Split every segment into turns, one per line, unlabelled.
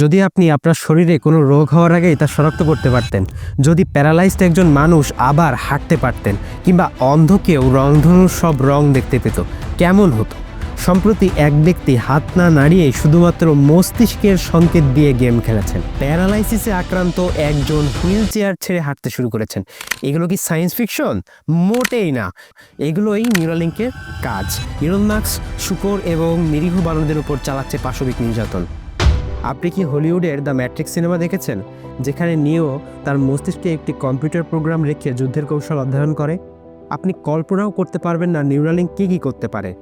যদি আপনি আপনার শরীরে কোনো রোগ হওয়ার আগেই তা শনাক্ত করতে পারতেন, যদি প্যারালাইজড একজন মানুষ আবার হাঁটতে পারতেন, কিংবা অন্ধকেও রংধনুর সব রং দেখতে পেত, কেমন হতো? সম্প্রতি এক ব্যক্তি হাত না নাড়িয়ে শুধুমাত্র মস্তিষ্কের সংকেত দিয়ে গেম খেলেছেন। প্যারালাইসিসে আক্রান্ত একজন হুইল চেয়ার ছেড়ে হাঁটতে শুরু করেছেন। এগুলো কি সায়েন্স ফিকশন? মোটেই না। এগুলোই নিউরালিঙ্কের কাজ। ইরন মার্কস শুকর এবং নিরীহ বানরদের উপর চালাচ্ছে পাশবিক নির্যাতন। আপনি কি হলিউডের দ্য ম্যাট্রিক্স সিনেমা দেখেছেন? যেখানে নিও তার মস্তিষ্কে একটি কম্পিউটার প্রোগ্রাম রেখে যুদ্ধের কৌশল অধ্যয়ন করে। আপনি কল্পনাও করতে পারবেন না নিউরালিঙ্ক কী কী করতে পারে।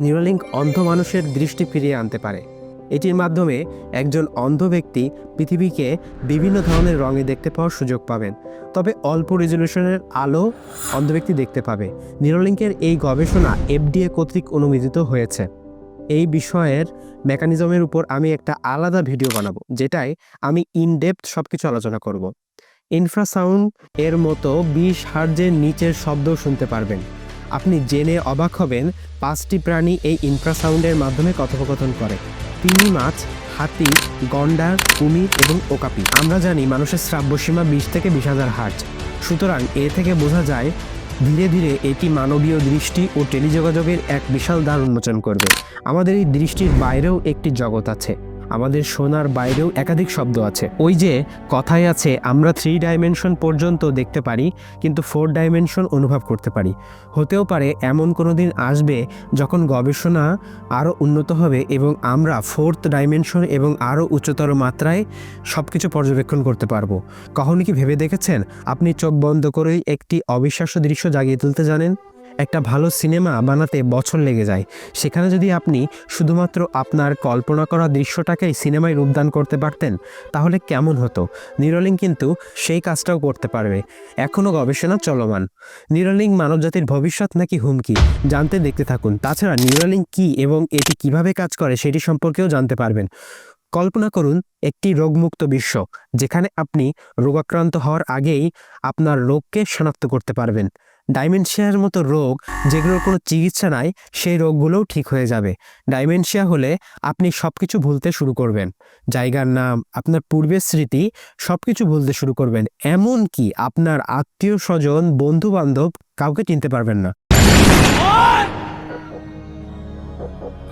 নিউরালিঙ্ক অন্ধ মানুষের দৃষ্টি ফিরিয়ে আনতে পারে। এটির মাধ্যমে একজন অন্ধ ব্যক্তি পৃথিবীকে বিভিন্ন ধরনের রঙে দেখতে পাওয়ার সুযোগ পাবেন। তবে অল্প রেজলিউশনের আলো অন্ধ ব্যক্তি দেখতে পাবে। নিউরালিঙ্কের এই গবেষণা এফডিএ কর্তৃক অনুমোদিত হয়েছে। এই বিষয়ের মেকানিজমের উপর আমি একটা আলাদা ভিডিও বানাবো, যেটায় আমি ইনডেপথ সব কিছু আলোচনা করব। ইনফ্রাসাউন্ড এর মতো বিশ হার্জের নিচের শব্দও শুনতে পারবেন। আপনি জেনে অবাক হবেন, পাঁচটি প্রাণী এই ইনফ্রাসাউন্ডের মাধ্যমে কথোপকথন করে। তিমি মাছ, হাতি, গন্ডার, কুমির এবং ওকাপি আমরা জানি মানুষের শ্রাব্যসীমা বিশ থেকে বিশ হাজার হার্জ। সুতরাং এ থেকে বোঝা যায় ধীরে ধীরে এটি মানবীয় দৃষ্টি ও টেলিযোগাযোগের এক বিশাল দ্বার উন্মোচন করবে। আমাদের এই দৃষ্টির বাইরেও একটি জগৎ আছে। আমাদের শোনার বাইরেও একাধিক শব্দ আছে। ওই যে কথায় আছে, আমরা থ্রি ডাইমেনশন পর্যন্ত দেখতে পারি, কিন্তু ফোর ডাইমেনশন অনুভব করতে পারি। হতেও পারে এমন কোনো দিন আসবে যখন গবেষণা আরও উন্নত হবে এবং আমরা ফোর্থ ডাইমেনশন এবং আরও উচ্চতর মাত্রায় সব কিছু পর্যবেক্ষণ করতে পারব। কখনো কি ভেবে দেখেছেন? আপনি চোখ বন্ধ করেই একটি অবিশ্বাস্য দৃশ্য জাগিয়ে তুলতে জানেন? একটা ভালো সিনেমা বানাতে বছর লেগে যায়। সেখানে যদি আপনি শুধুমাত্র আপনার কল্পনা করা দৃশ্যটাকেই সিনেমায় রূপদান করতে পারতেন, তাহলে কেমন হতো? নিরলিং কিন্তু সেই কাজটাও করতে পারবে। এখনও গবেষণা চলমান। নিউরালিং মানবজাতির ভবিষ্যৎ নাকি হুমকি? জানতে দেখতে থাকুন। তাছাড়া নিউরালিং কি এবং এটি কীভাবে কাজ করে সেটি সম্পর্কেও জানতে পারবেন। কল্পনা করুন, একটি রোগমুক্ত বিশ্ব, যেখানে আপনি রোগাক্রান্ত হওয়ার আগেই আপনার রোগকে শনাক্ত করতে পারবেন। ডাইমেনশিয়ার মতো রোগ যেগুলোর কোনো চিকিৎসা নাই, সেই রোগগুলোও ঠিক হয়ে যাবে। ডাইমেনশিয়া হলে আপনি সব কিছু ভুলতে শুরু করবেন। জায়গার নাম, আপনার পূর্বের স্মৃতি সব কিছু ভুলতে শুরু করবেন। এমন কি আপনার আত্মীয় স্বজন বন্ধু বান্ধব কাউকে চিনতে পারবেন না।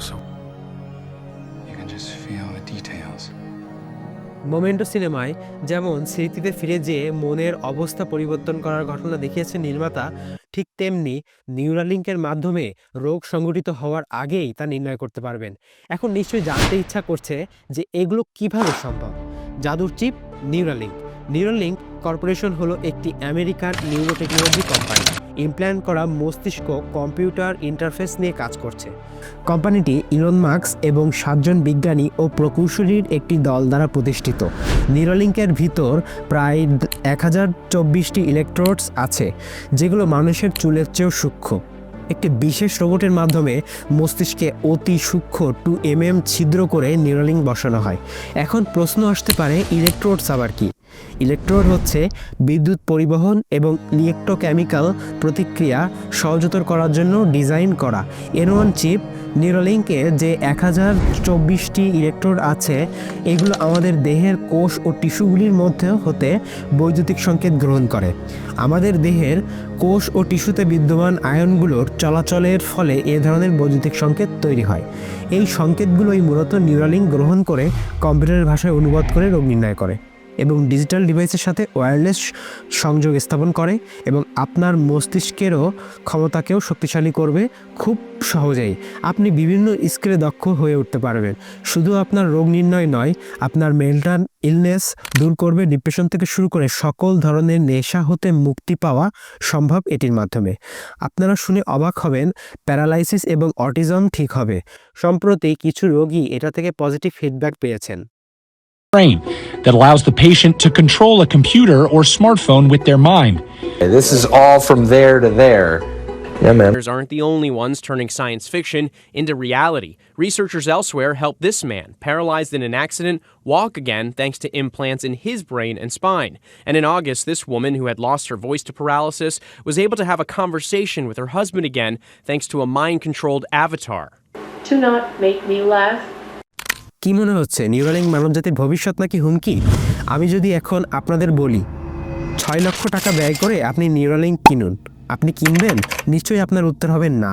So, you can just feel the details.
মোমেন্টো সিনেমায় যেমন স্মৃতিতে ফিরে যেয়ে মনের অবস্থা পরিবর্তন করার ঘটনা দেখিয়েছে নির্মাতা, ঠিক তেমনি নিউরালিঙ্কের মাধ্যমে রোগ সংগঠিত হওয়ার আগেই তা নির্ণয় করতে পারবেন। এখন নিশ্চয়ই জানতে ইচ্ছা করছে যে এগুলো কীভাবে সম্ভব? জাদুর চিপ নিউরালিঙ্ক নিউরালিঙ্ক কর্পোরেশন হলো একটি আমেরিকান নিউরোটেকনোলজি কোম্পানি ইমপ্ল্যান্ট করা মস্তিষ্ক কম্পিউটার ইন্টারফেস নিয়ে কাজ করছে। কোম্পানিটি ইলন মার্কস এবং সাতজন বিজ্ঞানী ও প্রকৌশলীর একটি দল দ্বারা প্রতিষ্ঠিত। নিউরালিঙ্কের ভিতর প্রায় এক হাজার চব্বিশটি ইলেকট্রোডস আছে, যেগুলো মানুষের চুলের চেয়েও সূক্ষ্ম। একটি বিশেষ রোবটের মাধ্যমে মস্তিষ্কে অতি সূক্ষ্ম টু এম এম ছিদ্র করে নিউরালিঙ্ক বসানো হয়। এখন প্রশ্ন আসতে পারে ইলেকট্রোডস আবার কি? ইলেকট্রোড হচ্ছে বিদ্যুৎ পরিবহন এবং ইলেকট্রোকেমিক্যাল প্রতিক্রিয়া সহজতর করার জন্য ডিজাইন করা। এর ওয়ান চিপ নিউরোলিঙ্কে যে এক হাজার চব্বিশটি ইলেকট্রোড আছে, এগুলো আমাদের দেহের কোষ ও টিস্যুগুলির মধ্যে হতে বৈদ্যুতিক সংকেত গ্রহণ করে। আমাদের দেহের কোষ ও টিস্যুতে বিদ্যমান আয়নগুলোর চলাচলের ফলে এ ধরনের বৈদ্যুতিক সংকেত তৈরি হয়। এই সংকেতগুলোই মূলত নিউরালিঙ্ক গ্রহণ করে কম্পিউটারের ভাষায় অনুবাদ করে রোগ নির্ণয় করে। এবং ডিজিটাল ডিভাইসের সাথে ওয়্যারলেস সংযোগ স্থাপন করে এবং আপনার মস্তিষ্কেরও ক্ষমতাকেও শক্তিশালী করবে খুব সহজেই। আপনি বিভিন্ন স্কিলে দক্ষ হয়ে উঠতে পারবেন। শুধু আপনার রোগ নির্ণয় নয়, আপনার মেন্টাল ইলনেস দূর করবে, ডিপ্রেশন থেকে শুরু করে সকল ধরনের নেশা হতে মুক্তি পাওয়া সম্ভব এটির মাধ্যমে। আপনারা শুনে অবাক হবেন, প্যারালাইসিস এবং অটিজম ঠিক হবে। সম্প্রতি কিছু রোগী এটা থেকে পজিটিভ ফিডব্যাক পেয়েছেন।
Brain that allows the patient to control a computer or smartphone with their mind.
This is all from there to there. Yeah, man.
Researchers aren't the only ones turning science fiction into reality. Researchers elsewhere helped this man, paralyzed in an accident, walk again thanks to implants in his brain and spine. And in August, this woman who had lost her voice to paralysis was able to have a conversation with her husband again thanks to a mind controlled avatar.
Do not make me laugh.
কি মনে হচ্ছে? Neuralink মানবজাতির ভবিষ্যৎ নাকি হুমকি? আমি যদি এখন আপনাদের বলি, ছয় লক্ষ টাকা ব্যয় করে আপনি নিউরালিঙ্ক কিনুন, আপনি কিনবেন? নিশ্চয়ই আপনার উত্তর হবে না।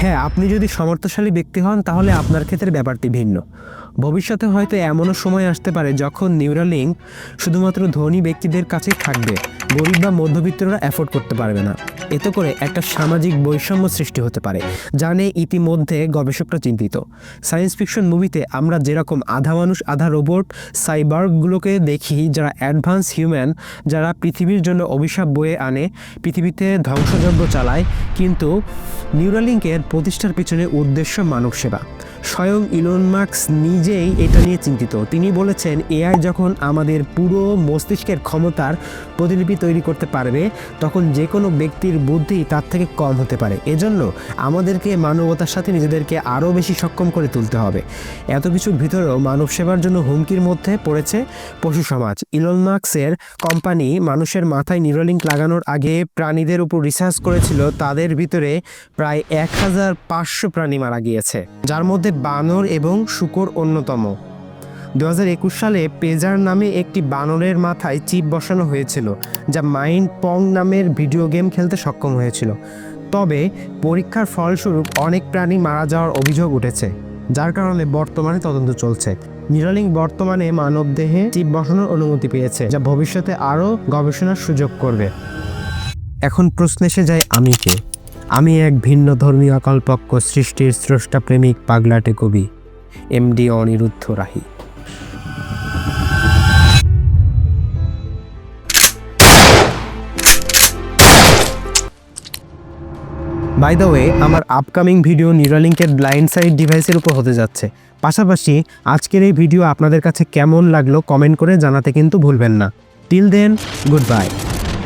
হ্যাঁ আপনি যদি সমর্থশালী ব্যক্তি হন, তাহলে আপনার ক্ষেত্রে ব্যাপারটি ভিন্ন। ভবিষ্যতে হয়তো এমনও সময় আসতে পারে যখন নিউরালিঙ্ক শুধুমাত্র ধনী ব্যক্তিদের কাছেই থাকবে। গরিব বা মধ্যবিত্তরা অ্যাফোর্ড করতে পারবে না। এতে করে একটা সামাজিক বৈষম্য সৃষ্টি হতে পারে, যা নিয়ে ইতিমধ্যে গবেষকরা চিন্তিত। সায়েন্স ফিকশন মুভিতে আমরা যেরকম আধা মানুষ, আধা রোবট সাইবার্গগুলোকে দেখি, যারা অ্যাডভান্স হিউম্যান যারা পৃথিবীর জন্য অভিশাপ বয়ে আনে, পৃথিবীতে ধ্বংসযজ্ঞ চালায়, কিন্তু নিউরালিঙ্কের প্রতিষ্ঠার পিছনে উদ্দেশ্য মানব সেবা স্বয়ং ইলন মার্কস নিজেই এটা নিয়ে চিন্তিত। তিনি বলেছেন, এআই যখন আমাদের পুরো মস্তিষ্কের ক্ষমতার প্রতিলিপি তৈরি করতে পারবে, তখন যে কোনো ব্যক্তির বুদ্ধি তার থেকে কম হতে পারে। এজন্য আমাদেরকে মানবতার সাথে নিজেদেরকে আরও বেশি সক্ষম করে তুলতে হবে। এত কিছুর ভিতরেও মানব সেবার জন্য হুমকির মধ্যে পড়েছে পশু সমাজ। ইলন মার্কসের কোম্পানি মানুষের মাথায় নিউরোলিঙ্ক লাগানোর আগে প্রাণীদের উপর রিসার্চ করেছিল, তাদের ভিতরে প্রায় এক হাজার পাঁচশো প্রাণী মারা গিয়েছে, যার মধ্যে বানর এবং শুকর অন্যতম। দু হাজার একুশ সালে পেজার নামে একটি বানরের মাথায় চিপ বসানো হয়েছিল, যা মাইন্ড পং নামের ভিডিও গেম খেলতে সক্ষম হয়েছিল। তবে পরীক্ষার ফলস্বরূপ অনেক প্রাণী মারা যাওয়ার অভিযোগ উঠেছে, যার কারণে বর্তমানে তদন্ত চলছে। নিরালিঙ্ক বর্তমানে মানবদেহে চিপ বসানোর অনুমতি পেয়েছে, যা ভবিষ্যতে আরও গবেষণার সুযোগ করবে। এখন প্রশ্ন এসে যায় আমি কে? আমি এক ভিন্ন ধর্মীয় অকল্পক্ষ সৃষ্টির স্রষ্টা প্রেমিক পাগলাটে কবি MD Aniruddha Rahi. By the way আমার আপকামিং ভিডিও নিউরালিঙ্কের ব্লাইন্ড সাইড ডিভাইসের উপর হতে যাচ্ছে। পাশাপাশি আজকের এই ভিডিও আপনাদের কাছে কেমন লাগল কমেন্ট করে জানাতে কিন্তু ভুলবেন না। Till then good bye